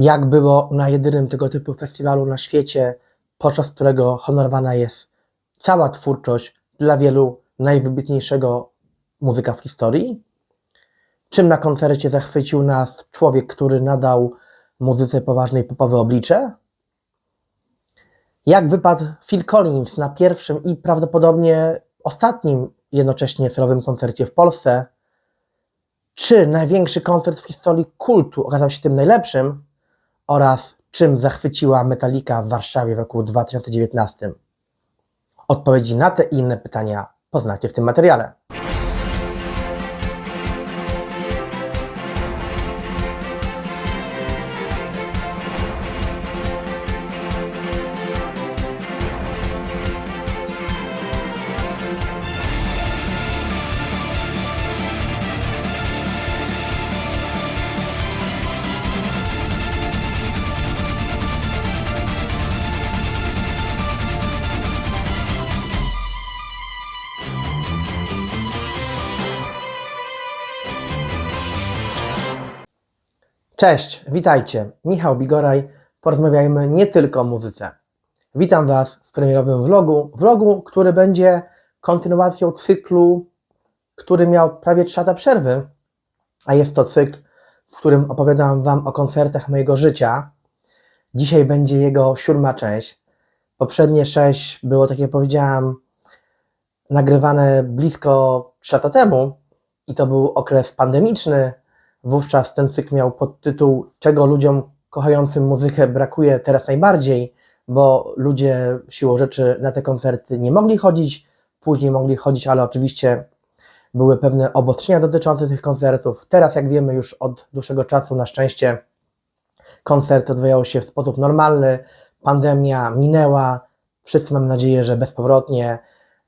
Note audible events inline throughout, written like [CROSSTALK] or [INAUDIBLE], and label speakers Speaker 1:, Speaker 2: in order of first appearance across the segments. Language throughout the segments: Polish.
Speaker 1: jak było na jedynym tego typu festiwalu na świecie, podczas którego honorowana jest cała twórczość dla wielu najwybitniejszego muzyka w historii? Czym na koncercie zachwycił nas człowiek, który nadał muzyce poważnej popowe oblicze? Jak wypadł Phil Collins na pierwszym i prawdopodobnie ostatnim jednocześnie celowym koncercie w Polsce? Czy największy koncert w historii kultu okazał się tym najlepszym? Oraz czym zachwyciła Metallica w Warszawie w roku 2019? Odpowiedzi na te i inne pytania poznacie w tym materiale. Cześć, witajcie. Michał Bigoraj. Porozmawiajmy nie tylko o muzyce. Witam Was w premierowym vlogu. Vlogu, który będzie kontynuacją cyklu, który miał prawie 3 lata przerwy, a jest to cykl, w którym opowiadam Wam o koncertach mojego życia. Dzisiaj będzie jego siódma część. Poprzednie sześć było, tak jak powiedziałam, nagrywane blisko 3 lata temu i to był okres pandemiczny, Wówczas ten cykl miał podtytuł Czego ludziom kochającym muzykę brakuje teraz najbardziej, bo ludzie siłą rzeczy na te koncerty nie mogli chodzić, później mogli chodzić, ale oczywiście były pewne obostrzenia dotyczące tych koncertów. Teraz, jak wiemy, już od dłuższego czasu na szczęście koncerty odbywają się w sposób normalny, pandemia minęła, wszyscy mamy nadzieję, że bezpowrotnie,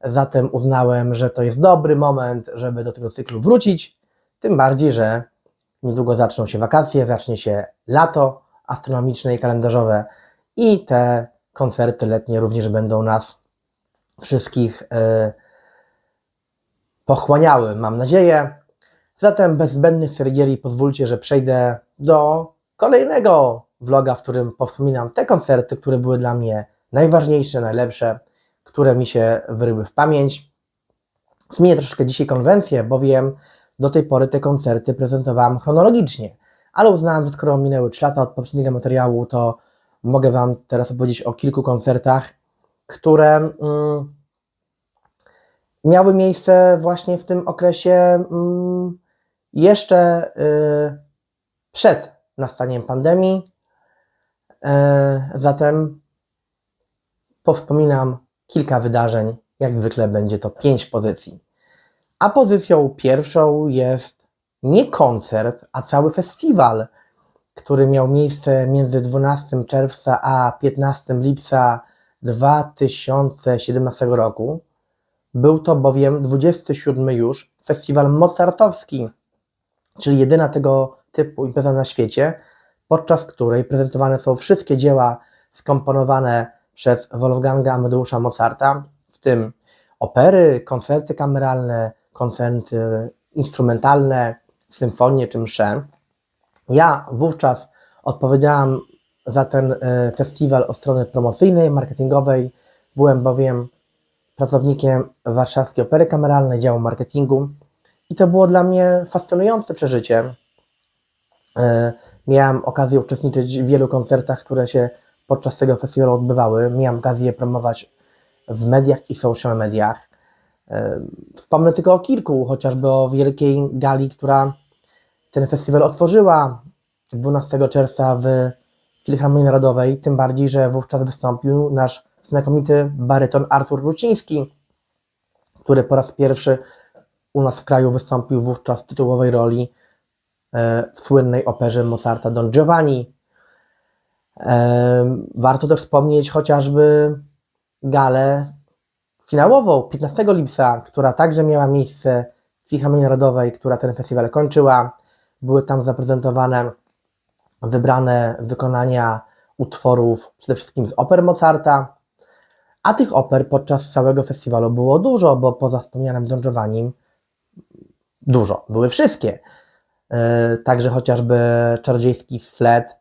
Speaker 1: zatem uznałem, że to jest dobry moment, żeby do tego cyklu wrócić, tym bardziej, że Niedługo zaczną się wakacje, zacznie się lato astronomiczne i kalendarzowe i te koncerty letnie również będą nas wszystkich yy, pochłaniały, mam nadzieję. Zatem bez zbędnych sergierii pozwólcie, że przejdę do kolejnego vloga, w którym powspominam te koncerty, które były dla mnie najważniejsze, najlepsze, które mi się wyryły w pamięć. Zmienię troszeczkę dzisiaj konwencję, bowiem do tej pory te koncerty prezentowałem chronologicznie, ale uznałem, że skoro minęły 3 lata od poprzedniego materiału, to mogę Wam teraz opowiedzieć o kilku koncertach, które mm, miały miejsce właśnie w tym okresie mm, jeszcze y, przed nastaniem pandemii. E, zatem powspominam kilka wydarzeń. Jak zwykle będzie to pięć pozycji. A pozycją pierwszą jest nie koncert, a cały festiwal, który miał miejsce między 12 czerwca a 15 lipca 2017 roku. Był to bowiem 27 już festiwal mozartowski, czyli jedyna tego typu impreza na świecie, podczas której prezentowane są wszystkie dzieła skomponowane przez Wolfganga Amadeusza Mozarta, w tym opery, koncerty kameralne, koncerty instrumentalne, symfonie czy msze. Ja wówczas odpowiedziałam za ten e, festiwal od strony promocyjnej, marketingowej. Byłem bowiem pracownikiem Warszawskiej Opery Kameralnej, działu marketingu i to było dla mnie fascynujące przeżycie. E, miałem okazję uczestniczyć w wielu koncertach, które się podczas tego festiwalu odbywały. Miałem okazję promować w mediach i social mediach. Wspomnę tylko o kilku, chociażby o wielkiej gali, która ten festiwal otworzyła 12 czerwca w Filharmonii Narodowej, tym bardziej, że wówczas wystąpił nasz znakomity baryton Artur Ruciński, który po raz pierwszy u nas w kraju wystąpił wówczas w tytułowej roli e, w słynnej operze Mozarta Don Giovanni. Warto też wspomnieć chociażby galę finałową 15 lipca, która także miała miejsce w Filharmonii Narodowej, która ten festiwal kończyła. Były tam zaprezentowane wybrane wykonania utworów przede wszystkim z oper Mozarta, a tych oper podczas całego festiwalu było dużo, bo poza wspomnianym Don Giovannim dużo, były wszystkie. Yy, także chociażby Czarodziejski Flet,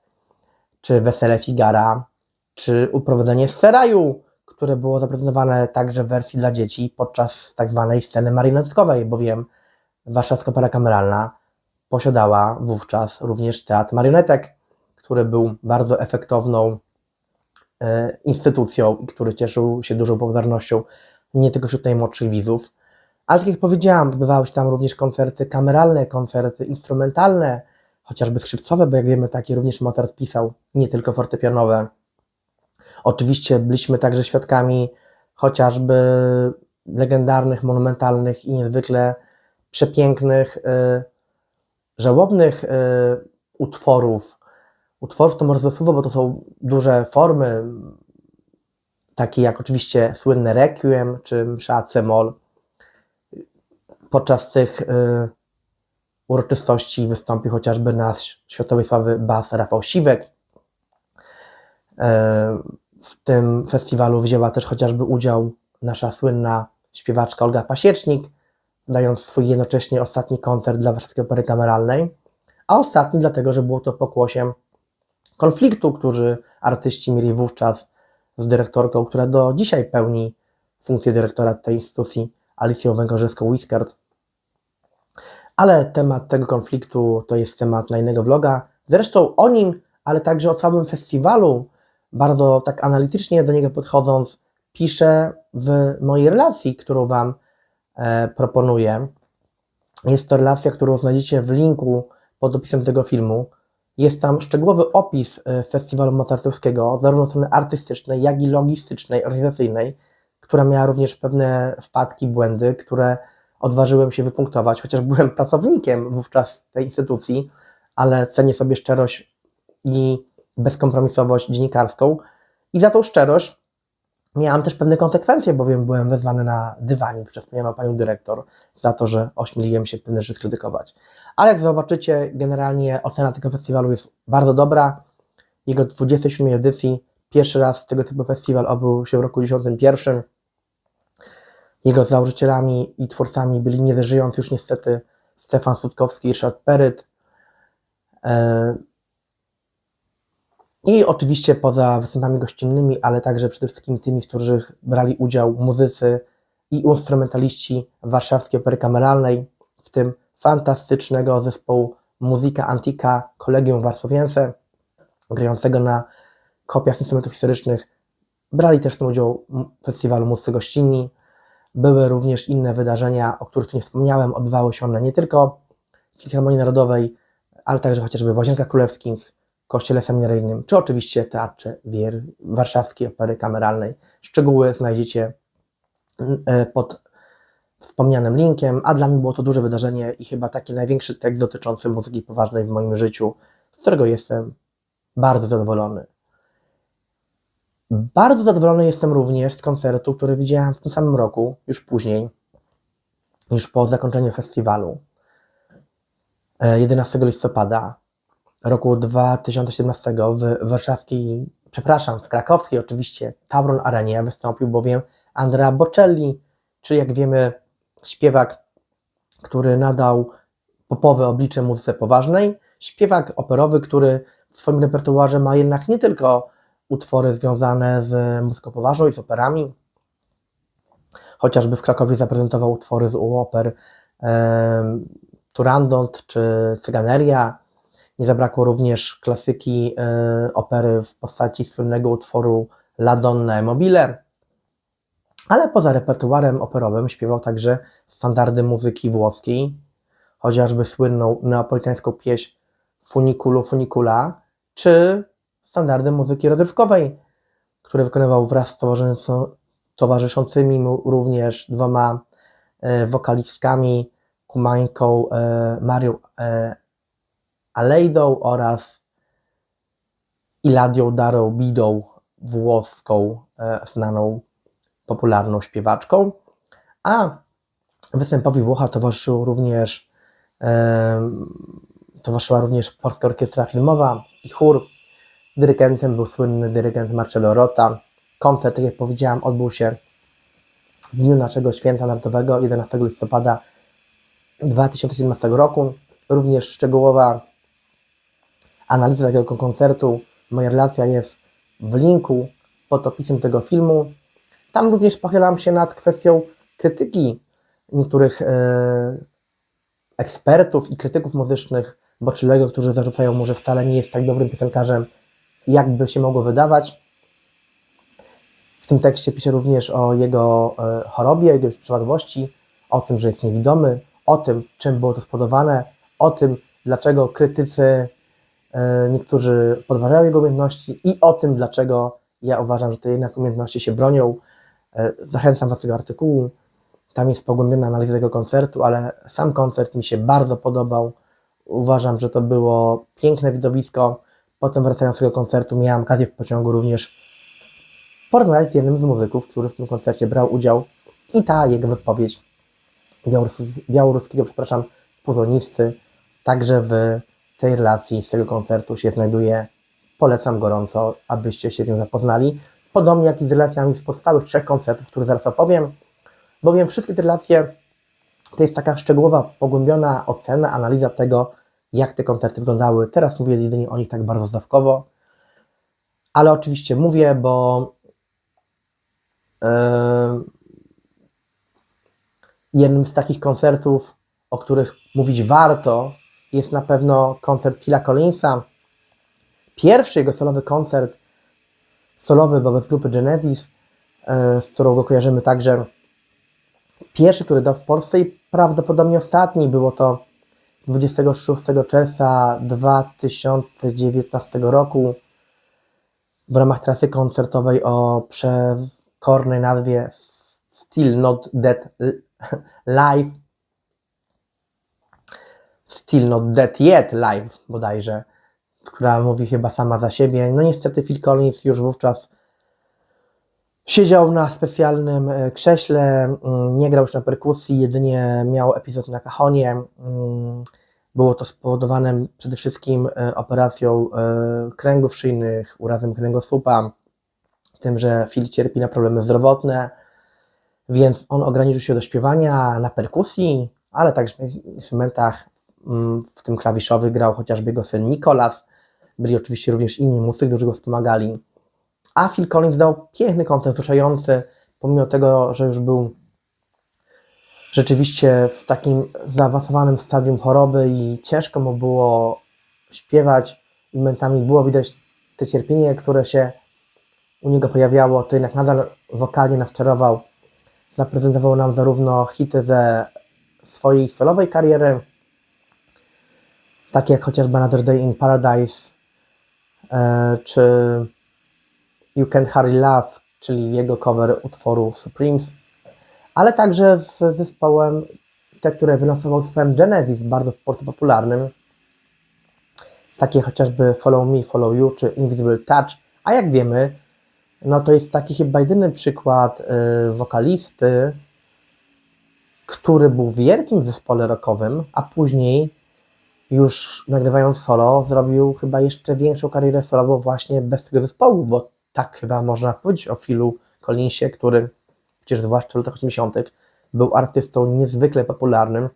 Speaker 1: czy Wesele Figara, czy Uprowadzenie z Seraju, które było zaprezentowane także w wersji dla dzieci podczas tak zwanej sceny marionetkowej, bowiem Warszawska Opera Kameralna posiadała wówczas również teatr marionetek, który był bardzo efektowną e, instytucją i który cieszył się dużą popularnością nie tylko wśród najmłodszych widzów. Ale tak jak powiedziałam, odbywały się tam również koncerty kameralne, koncerty instrumentalne, chociażby skrzypcowe, bo jak wiemy, takie również Mozart pisał, nie tylko fortepianowe. Oczywiście byliśmy także świadkami chociażby legendarnych, monumentalnych i niezwykle przepięknych, y, żałobnych y, utworów. Utworów to może słowo, bo to są duże formy, takie jak oczywiście słynne Requiem czy Msza C-moll. Podczas tych y, uroczystości wystąpił chociażby nasz światowej sławy bas Rafał Siwek. W tym festiwalu wzięła też chociażby udział nasza słynna śpiewaczka Olga Pasiecznik, dając swój jednocześnie ostatni koncert dla Warszawskiej Opery Kameralnej, a ostatni dlatego, że było to pokłosiem konfliktu, który artyści mieli wówczas z dyrektorką, która do dzisiaj pełni funkcję dyrektora tej instytucji, Alicją Węgorzewską-Wiskert. Ale temat tego konfliktu to jest temat na innego vloga. Zresztą o nim, ale także o całym festiwalu, bardzo tak analitycznie do niego podchodząc, piszę w mojej relacji, którą Wam e, proponuję. Jest to relacja, którą znajdziecie w linku pod opisem tego filmu. Jest tam szczegółowy opis e, festiwalu mozartowskiego, zarówno strony artystycznej, jak i logistycznej, organizacyjnej, która miała również pewne wpadki, błędy, które odważyłem się wypunktować, chociaż byłem pracownikiem wówczas tej instytucji, ale cenię sobie szczerość i bezkompromisowość dziennikarską. I za tą szczerość miałam też pewne konsekwencje, bowiem byłem wezwany na dywanik przez wspomnianą panią dyrektor za to, że ośmieliłem się pewne rzeczy krytykować. Ale jak zobaczycie, generalnie ocena tego festiwalu jest bardzo dobra. Jego 27 edycji, pierwszy raz tego typu festiwal odbył się w roku 2001. Jego założycielami i twórcami byli niewyżyjący już niestety Stefan Sutkowski i Ryszard Peryt. I oczywiście poza występami gościnnymi, ale także przede wszystkim tymi, w których brali udział muzycy i instrumentaliści Warszawskiej Opery Kameralnej, w tym fantastycznego zespołu Muzyka Antika Kolegium Warszawiense, grającego na kopiach instrumentów historycznych. Brali też w tym udział w festiwalu muzycy gościnni. Były również inne wydarzenia, o których tu nie wspomniałem. Odbywały się one nie tylko w Filharmonii Narodowej, ale także chociażby w Łazienkach Królewskich, Kościele Seminaryjnym, czy oczywiście Teatrze Wier Warszawskiej Opery Kameralnej. Szczegóły znajdziecie e, pod wspomnianym linkiem, a dla mnie było to duże wydarzenie i chyba taki największy tekst dotyczący muzyki poważnej w moim życiu, z którego jestem bardzo zadowolony. Bardzo zadowolony jestem również z koncertu, który widziałem w tym samym roku, już później, już po zakończeniu festiwalu. E, 11 listopada roku 2017 w warszawskiej, przepraszam, w krakowskiej oczywiście Tauron Arenie wystąpił bowiem Andrea Bocelli, czy jak wiemy śpiewak, który nadał popowe oblicze muzyce poważnej, śpiewak operowy, który w swoim repertuarze ma jednak nie tylko utwory związane z muzyką poważną i z operami, chociażby w Krakowie zaprezentował utwory z oper e, Turandot czy Cyganeria. Nie zabrakło również klasyki e, opery w postaci słynnego utworu La Donna e Mobile. Ale poza repertuarem operowym śpiewał także standardy muzyki włoskiej, chociażby słynną neapolitańską pieśń Funiculu Funicula, czy standardy muzyki rozrywkowej, które wykonywał wraz z towarzysząc- towarzyszącymi mu również dwoma e, wokalistkami, kumańką e, Marią Alejdą oraz Iladią Darą Bidą, włoską, e, znaną popularną śpiewaczką, a występowi Włocha towarzyszył również, e, towarzyszyła również Polska Orkiestra Filmowa i chór. Dyrygentem był słynny dyrygent Marcello Rota. Koncert, tak jak powiedziałam, odbył się w dniu naszego święta narodowego, 11 listopada 2017 roku. Również szczegółowa analiza takiego koncertu Moja relacja jest w linku pod opisem tego filmu. Tam również pochylam się nad kwestią krytyki niektórych e, ekspertów i krytyków muzycznych Boczylego, którzy zarzucają mu, że wcale nie jest tak dobrym piosenkarzem, jakby się mogło wydawać. W tym tekście pisze również o jego e, chorobie, jego przypadłości, o tym, że jest niewidomy, o tym, czym było to spowodowane, o tym, dlaczego krytycy niektórzy podważają jego umiejętności i o tym, dlaczego ja uważam, że te jednak umiejętności się bronią. E, Zachęcam Was do tego artykułu. Tam jest pogłębiona analiza tego koncertu, ale sam koncert mi się bardzo podobał. Uważam, że to było piękne widowisko. Potem wracając z tego koncertu miałem okazję w pociągu również porozmawiać z jednym z muzyków, który w tym koncercie brał udział i ta jego wypowiedź białorus białoruskiego, przepraszam, puzonisty, także w tej relacji z tego koncertu się znajduje. Polecam gorąco, abyście się z nią zapoznali. Podobnie jak i z relacjami z pozostałych trzech koncertów, które zaraz opowiem, bowiem wszystkie te relacje to jest taka szczegółowa, pogłębiona ocena, analiza tego, jak te koncerty wyglądały. Teraz mówię jedynie o nich tak bardzo zdawkowo, ale oczywiście mówię, bo yy, jednym z takich koncertów, o których mówić warto, jest na pewno koncert Phila Collinsa. Pierwszy jego solowy koncert, solowy wobec grupy Genesis, yy, z którą go kojarzymy także. Pierwszy, który dał w Polsce i prawdopodobnie ostatni, było to 26 czerwca 2019 roku w ramach trasy koncertowej o przekornej nazwie Still Not Dead [LAUGHS] Live. Still Not Dead Yet Live bodajże, która mówi chyba sama za siebie. No niestety Phil Collins już wówczas Siedział na specjalnym e, krześle, mm, nie grał już na perkusji, jedynie miał epizod na kachonie. Mm, było to spowodowane przede wszystkim e, operacją e, kręgów szyjnych, urazem kręgosłupa, tym, że Phil cierpi na problemy zdrowotne, więc on ograniczył się do śpiewania na perkusji, ale także na instrumentach, w tym klawiszowych grał chociażby jego syn Nikolas. Byli oczywiście również inni muzycy, którzy go wspomagali. A Phil Collins dał piękny koncert, wzruszający, pomimo tego, że już był rzeczywiście w takim zaawansowanym stadium choroby i ciężko mu było śpiewać. Momentami było widać te cierpienie, które się u niego pojawiało, to jednak nadal wokalnie nas czarował. Zaprezentował nam zarówno hity ze swojej solowej kariery, takie jak chociażby Another Day in Paradise, e, czy You Can Hurry Love, czyli jego cover utworu Supremes, ale także z zespołem, te, które wylansował zespołem Genesis, bardzo w Polsce popularnym, takie chociażby Follow Me, Follow You, czy Invisible Touch, a jak wiemy, no to jest taki chyba jedyny przykład y, wokalisty, który był w wielkim zespole rockowym, a później już nagrywając solo, zrobił chyba jeszcze większą karierę solową właśnie bez tego zespołu, bo tak chyba można powiedzieć o Philu Collinsie, który przecież zwłaszcza w latach 80. był artystą niezwykle popularnym,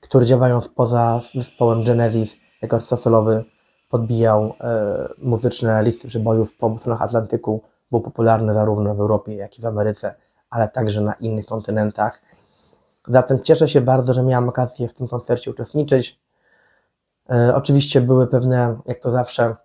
Speaker 1: który działając poza zespołem Genesis jako solowy podbijał e, muzyczne listy przebojów po obu stronach Atlantyku, był popularny zarówno w Europie, jak i w Ameryce, ale także na innych kontynentach. Zatem cieszę się bardzo, że miałam okazję w tym koncercie uczestniczyć. E, oczywiście były pewne, jak to zawsze,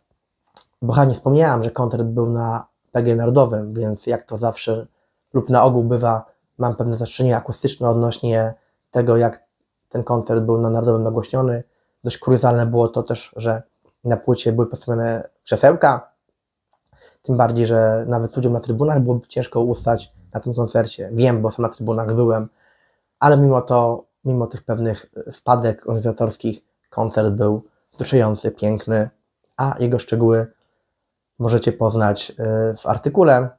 Speaker 1: bo nie wspomniałam, że koncert był na PG Narodowym, więc jak to zawsze lub na ogół bywa, mam pewne zastrzeżenia akustyczne odnośnie tego, jak ten koncert był na Narodowym nagłośniony. Dość kuriozalne było to też, że na płycie były postawione krzesełka, tym bardziej, że nawet ludziom na trybunach było ciężko ustać na tym koncercie. Wiem, bo sam na trybunach byłem, ale mimo to, mimo tych pewnych wpadek organizatorskich, koncert był wzruszający, piękny, a jego szczegóły możecie poznać y, w artykule.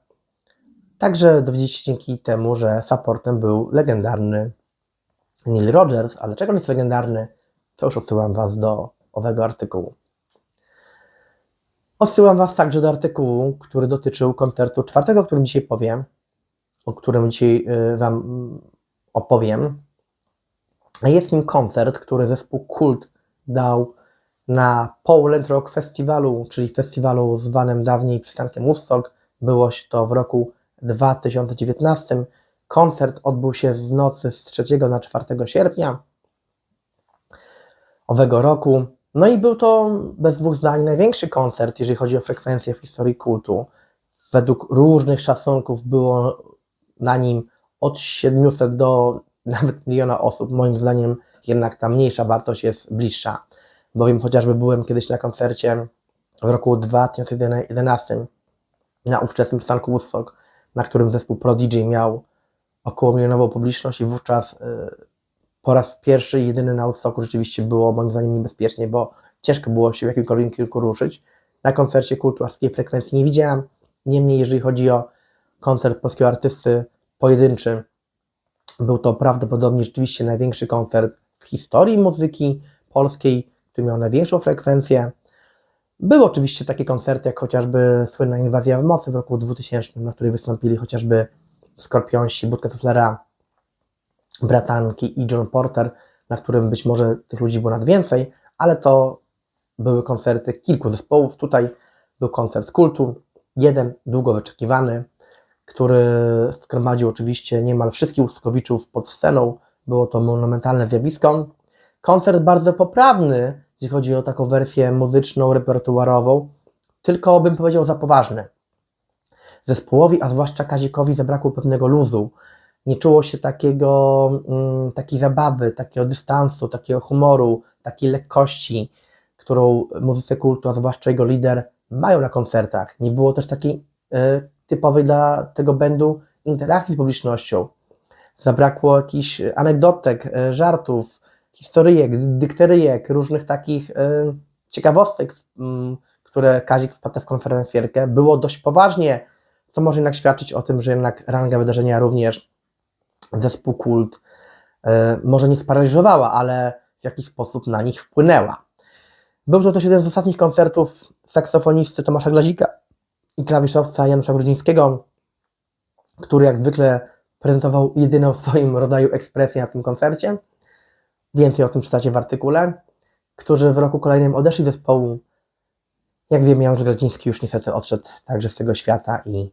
Speaker 1: Także dowiedzieć się dzięki temu, że supportem był legendarny Neil Rogers, ale czego jest legendarny, to już odsyłam Was do owego artykułu. Odsyłam Was także do artykułu, który dotyczył koncertu czwartego, o którym dzisiaj powiem, o którym dzisiaj y, Wam opowiem. Jest nim koncert, który zespół Kult dał na Poland Rock Festiwalu, czyli festiwalu zwanym dawniej przystankiem Woodstock. Było to w roku 2019. Koncert odbył się w nocy z 3 na 4 sierpnia owego roku. No i był to bez dwóch zdań największy koncert, jeżeli chodzi o frekwencję w historii kultu. Według różnych szacunków było na nim od 700 do nawet miliona osób. Moim zdaniem jednak ta mniejsza wartość jest bliższa, bowiem chociażby byłem kiedyś na koncercie w roku 2011 na ówczesnym przystanku Woodstock, na którym zespół Prodigy miał około milionową publiczność i wówczas y, po raz pierwszy i jedyny na Woodstocku rzeczywiście było moim zdaniem niebezpiecznie, bo ciężko było się w jakimkolwiek kierunku ruszyć. Na koncercie kultu aż takiej frekwencji nie widziałem. Niemniej, jeżeli chodzi o koncert polskiego artysty pojedynczy, był to prawdopodobnie rzeczywiście największy koncert w historii muzyki polskiej, który miał największą frekwencję. Były oczywiście takie koncerty, jak chociażby słynna Inwazja w mocy w roku 2000, na której wystąpili chociażby Skorpionsi, Budka Tuflera, Bratanki i John Porter, na którym być może tych ludzi było nad więcej, ale to były koncerty kilku zespołów. Tutaj był koncert kultu, jeden długo wyczekiwany, który zgromadził oczywiście niemal wszystkich Łuskowiczów pod sceną. Było to monumentalne zjawisko. Koncert bardzo poprawny, jeśli chodzi o taką wersję muzyczną, repertuarową, tylko bym powiedział za poważny. Zespołowi, a zwłaszcza Kazikowi, zabrakło pewnego luzu. Nie czuło się takiego, mm, takiej zabawy, takiego dystansu, takiego humoru, takiej lekkości, którą muzycy kultu, a zwłaszcza jego lider, mają na koncertach. Nie było też takiej y, typowej dla tego będu interakcji z publicznością. Zabrakło jakichś anegdotek, y, żartów, historyjek, dykteryjek, różnych takich y, ciekawostek, y, które Kazik wpadł w konferencjerkę. Było dość poważnie, co może jednak świadczyć o tym, że jednak ranga wydarzenia również zespół kult może nie sparaliżowała, ale w jakiś sposób na nich wpłynęła. Był to też jeden z ostatnich koncertów saksofonisty Tomasza Glazika i klawiszowca Janusza Grudzińskiego, który jak zwykle prezentował jedyną w swoim rodzaju ekspresję na tym koncercie. Więcej o tym czytacie w artykule, którzy w roku kolejnym odeszli zespołu. Jak wiemy, Janusz Gradziński już niestety odszedł także z tego świata i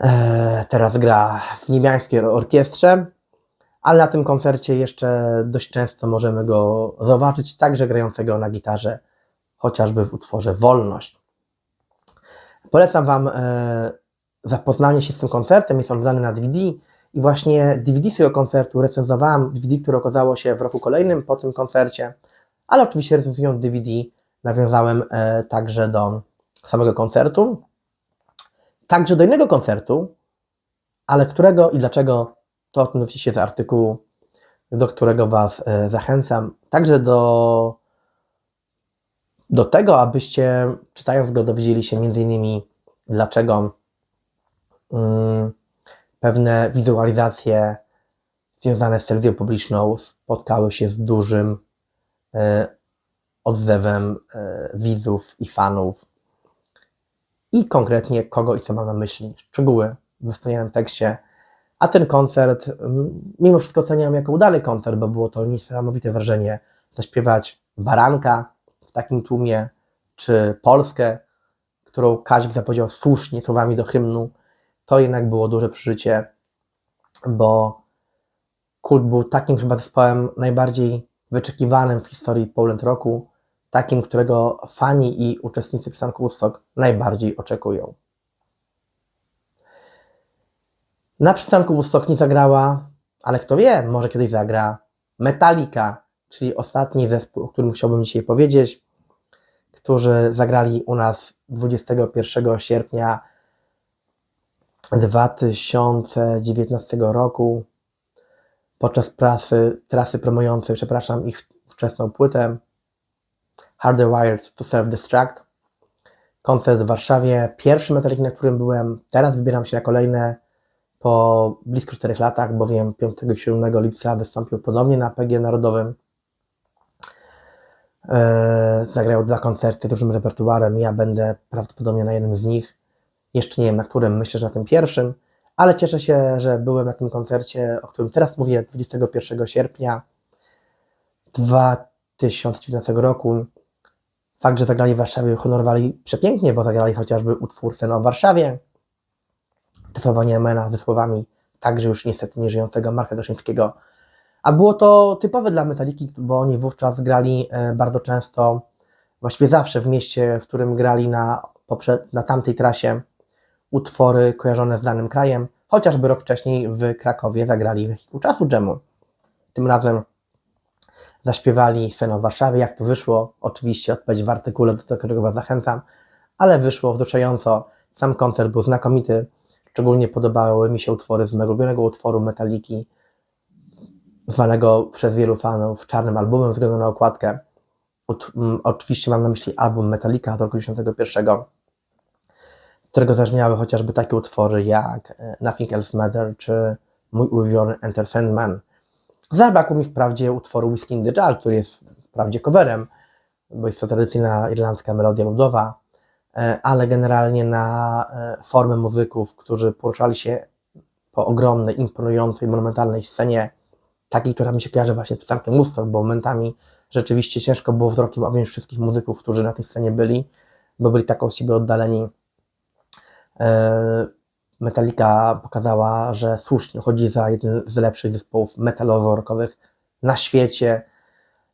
Speaker 1: e, teraz gra w niemiańskiej orkiestrze, ale na tym koncercie jeszcze dość często możemy go zobaczyć, także grającego na gitarze, chociażby w utworze Wolność. Polecam Wam e, zapoznanie się z tym koncertem, jest on wydany na DVD i właśnie DVD z tego koncertu recenzowałem, DVD, które okazało się w roku kolejnym po tym koncercie, ale oczywiście recenzując DVD nawiązałem e, także do samego koncertu, także do innego koncertu, ale którego i dlaczego to o tym się z artykułu, do którego Was e, zachęcam, także do, do tego, abyście czytając go dowiedzieli się między innymi dlaczego mm, pewne wizualizacje związane z telewizją publiczną spotkały się z dużym e, odzewem e, widzów i fanów. I konkretnie kogo i co mam na myśli. Szczegóły w wspomnianym tekście. A ten koncert, mimo wszystko oceniam jako udany koncert, bo było to niesamowite wrażenie zaśpiewać baranka takim tłumie, czy Polskę, którą Kazik zapowiedział słusznie słowami do hymnu to jednak było duże przeżycie, bo Kult był takim chyba zespołem najbardziej wyczekiwanym w historii Poland Rocku, takim, którego fani i uczestnicy przystanku Woodstock najbardziej oczekują. Na przystanku Woodstock nie zagrała, ale kto wie, może kiedyś zagra Metallica, czyli ostatni zespół, o którym chciałbym dzisiaj powiedzieć, którzy zagrali u nas 21 sierpnia 2019 roku podczas prasy, trasy promującej, przepraszam, ich wczesną płytę Hardwired to Self-Destruct. Koncert w Warszawie, pierwszy Metallica, na którym byłem. Teraz wybieram się na kolejne po blisko 4 latach, bowiem 5 i 7 lipca wystąpił ponownie na PG Narodowym. Eee, zagrał dwa koncerty dużym repertuarem. Ja będę prawdopodobnie na jednym z nich. Jeszcze nie wiem na którym, myślę, że na tym pierwszym, ale cieszę się, że byłem na tym koncercie, o którym teraz mówię, 21 sierpnia 2019 roku. Fakt, że zagrali w Warszawie honorowali przepięknie, bo zagrali chociażby utwór Seno w Warszawie, testowanie Mena ze słowami także już niestety nieżyjącego Marka Goszyńskiego. A było to typowe dla Metaliki, bo oni wówczas grali e, bardzo często, właściwie zawsze w mieście, w którym grali na, na tamtej trasie utwory kojarzone z danym krajem. Chociażby rok wcześniej w Krakowie zagrali wehikuł czasu dżemu. Tym razem zaśpiewali scenę w Warszawie. Jak to wyszło? Oczywiście odpowiedź w artykule, do którego Was zachęcam, ale wyszło wzruszająco. Sam koncert był znakomity. Szczególnie podobały mi się utwory z mego ulubionego utworu Metaliki, zwanego przez wielu fanów czarnym albumem, względu na okładkę. Ut- m, oczywiście mam na myśli album Metallica z roku 1991, z którego zabrzmiały chociażby takie utwory jak e, Nothing Else Matter czy mój ulubiony Enter Sandman. Zabrakło mi wprawdzie utworu Whiskey in the Jar, który jest wprawdzie coverem, bo jest to tradycyjna irlandzka melodia ludowa, e, ale generalnie na e, formę muzyków, którzy poruszali się po ogromnej, imponującej, monumentalnej scenie, takiej, która mi się kojarzy właśnie z Frankiem Woodstock, bo momentami rzeczywiście ciężko było wzrokiem objąć wszystkich muzyków, którzy na tej scenie byli, bo byli tak od siebie oddaleni. E, Metallica pokazała, że słusznie chodzi za jeden z lepszych zespołów metalowo-rockowych na świecie.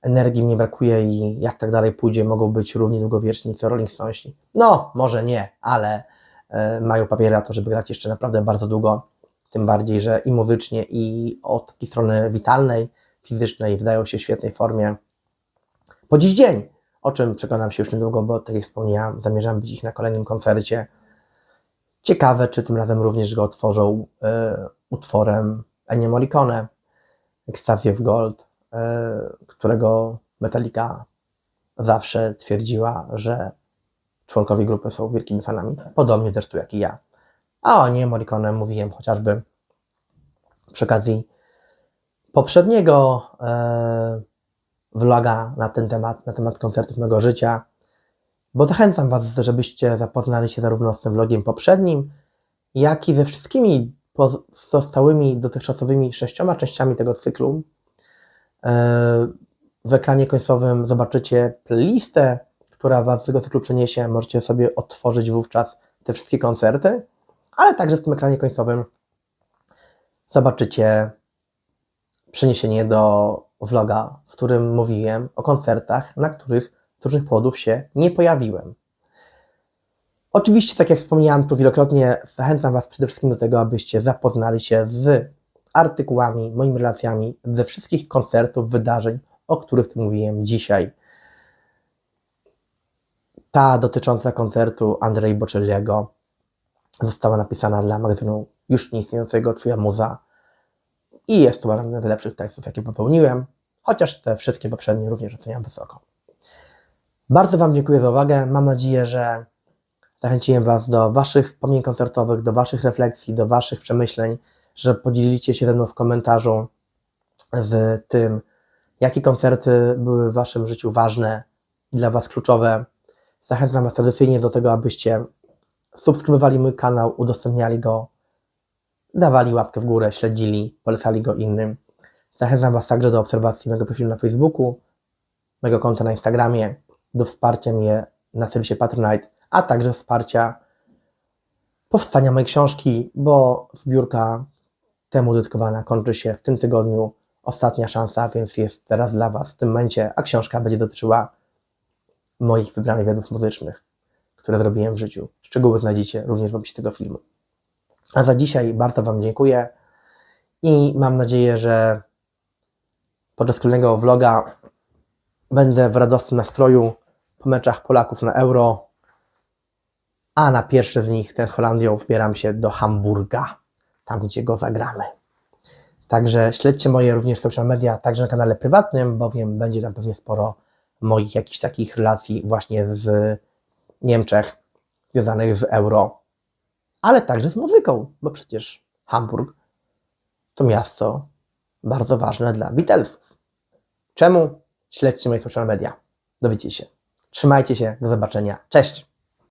Speaker 1: Energii nie brakuje i jak tak dalej pójdzie, mogą być równie długowieczni co Rolling Stonesi. No, może nie, ale e, mają papiery na to, żeby grać jeszcze naprawdę bardzo długo. Tym bardziej, że i muzycznie, i od takiej strony witalnej, fizycznej wydają się w świetnej formie po dziś dzień, o czym przekonam się już niedługo, bo tak jak wspomniałem, zamierzam być ich na kolejnym koncercie. Ciekawe, czy tym razem również go otworzą e, utworem Ennio Morricone, Ecstasy of Gold, e, którego Metallica zawsze twierdziła, że członkowie grupy są wielkimi fanami, podobnie zresztą jak i ja. A o nie Morricone mówiłem chociażby przy okazji poprzedniego e, vloga na ten temat, na temat koncertów mego życia, bo zachęcam Was, żebyście zapoznali się zarówno z tym vlogiem poprzednim, jak i ze wszystkimi pozostałymi dotychczasowymi sześcioma częściami tego cyklu. E, W ekranie końcowym zobaczycie playlistę, która Was z tego cyklu przeniesie. Możecie sobie otworzyć wówczas te wszystkie koncerty, ale także w tym ekranie końcowym zobaczycie przeniesienie do vloga, w którym mówiłem o koncertach, na których z różnych powodów się nie pojawiłem. Oczywiście, tak jak wspomniałem tu wielokrotnie, zachęcam Was przede wszystkim do tego, abyście zapoznali się z artykułami, moimi relacjami ze wszystkich koncertów, wydarzeń, o których tu mówiłem dzisiaj. Ta dotycząca koncertu Andrei Bocelliego została napisana dla magazynu już nieistniejącego Twoja Muza i jest to jeden z lepszych tekstów, jakie popełniłem, chociaż te wszystkie poprzednie również oceniam wysoko. Bardzo Wam dziękuję za uwagę. Mam nadzieję, że zachęciłem Was do Waszych wspomnień koncertowych, do Waszych refleksji, do Waszych przemyśleń, że podzielicie się ze mną w komentarzu z tym, jakie koncerty były w Waszym życiu ważne dla Was kluczowe. Zachęcam Was tradycyjnie do tego, abyście subskrybowali mój kanał, udostępniali go, dawali łapkę w górę, śledzili, polecali go innym. Zachęcam Was także do obserwacji mojego profilu na Facebooku, mojego konta na Instagramie, do wsparcia mnie na serwisie Patronite, a także wsparcia powstania mojej książki, bo zbiórka temu dedykowana kończy się w tym tygodniu. Ostatnia szansa, więc jest teraz dla Was w tym momencie, a książka będzie dotyczyła moich wybranych wywiadów muzycznych, które zrobiłem w życiu. Szczegóły znajdziecie również w opisie tego filmu. A za dzisiaj bardzo Wam dziękuję i mam nadzieję, że podczas kolejnego vloga będę w radosnym nastroju po meczach Polaków na Euro, a na pierwszy z nich, ten Holandią, wbieram się do Hamburga, tam gdzie go zagramy. Także śledźcie moje również social media, także na kanale prywatnym, bowiem będzie tam pewnie sporo moich jakichś takich relacji właśnie z Niemczech związanych z Euro, ale także z muzyką, bo przecież Hamburg to miasto bardzo ważne dla Beatlesów. Czemu? Śledźcie moje social media. Dowiecie się. Trzymajcie się, do zobaczenia. Cześć!